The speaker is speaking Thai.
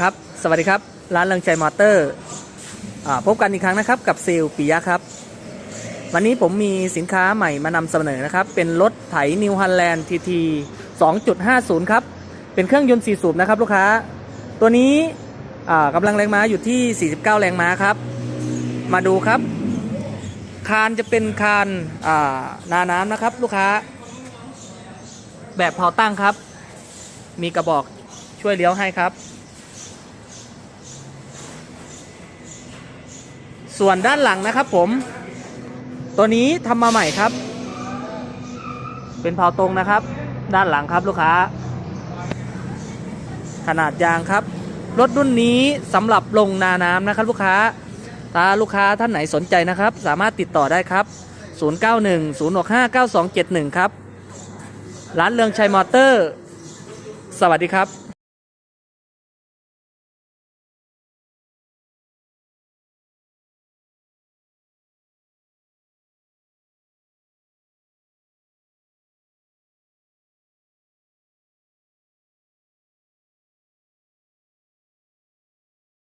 ครับ สวัสดีครับ ร้านเริงใจมอเตอร์พบกันอีกครั้งนะครับกับเซลปิยะครับ วันนี้ผมมีสินค้าใหม่มานำเสนอนะครับ เป็นรถไถนิวฮันแลนด์ทีที2.50 ครับ เป็นเครื่องยนต์4สูบนะครับลูกค้า ตัวนี้กำลังแรงม้าอยู่ที่ 49 แรงม้าครับ มาดูครับ คานจะเป็นคานานาน้ำนะครับ ลูกค้า แบบเผาตั้งครับ มีกระบอกช่วยเลี้ยวให้ครับ ส่วนด้านหลังนะครับผม ตัวนี้ทำมาใหม่ครับ เป็นเผาตรงนะครับ ด้านหลังครับลูกค้า ขนาดยางครับ รถรุ่นนี้สำหรับลงนาน้ำนะครับ ลูกค้าถ้าลูกค้าท่านไหนสนใจนะครับ สามารถติดต่อได้ครับ 0910659271 ครับ ร้านเรืองชัยมอเตอร์ สวัสดีครับ